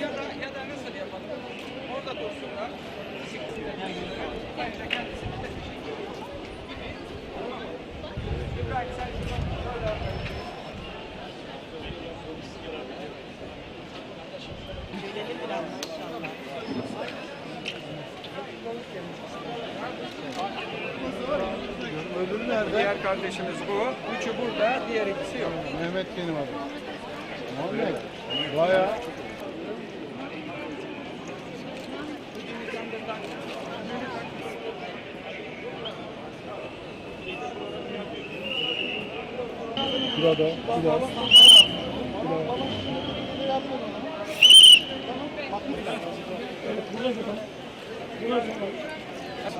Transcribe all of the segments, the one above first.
Ya da, ya da nasıl yapalım? Orada dursunlar. İbrahim sen şöyle Öbürü nerede? Diğer kardeşimiz bu. Üçü burada, diğer ikisi yok. Mehmet benim adım. Muhammed. Bayağı. Burada, burada.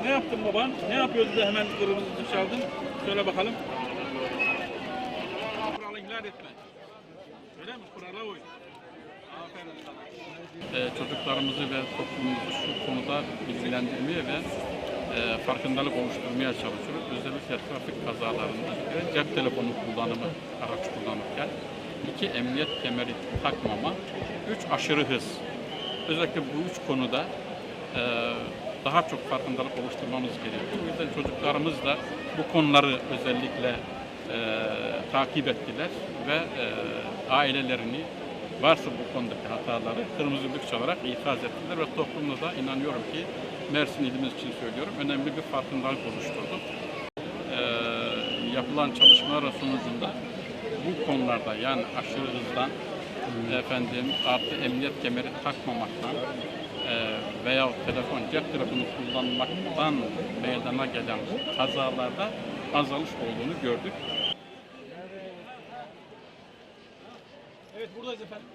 Ne yaptın baban? Ne yapıyordu da hemen kırmızı çaldın? Söyle bakalım. Kuralı ihlal etme. Öyle mi? Kurala uy. Aferin sana. Ee, çocuklarımızı ve toplumumuzu şu konuda bilgilendirmeye ve e, farkındalık oluşturmaya çalışıyoruz. Özellikle trafik kazalarında ve cep telefonu kullanımı, araç kullanırken iki emniyet kemeri takmama, üç aşırı hız. Özellikle bu üç konuda e, daha çok farkındalık oluşturmamız gerekiyor. O yüzden çocuklarımız da bu konuları özellikle e, takip ettiler ve e, ailelerini varsa bu konudaki hataları kırmızı ışık çalarak ikaz ettiler ve toplumda da inanıyorum ki Mersin ilimiz için söylüyorum, önemli bir farkındalık oluşturdu. E, yapılan çalışmalar sonucunda bu konularda yani aşırı hızdan, hmm. efendim artı emniyet kemeri takmamaktan e, veya telefon cep telefonu kullanmaktan meydana gelen kazalarda azalış olduğunu gördük. Evet buradayız efendim.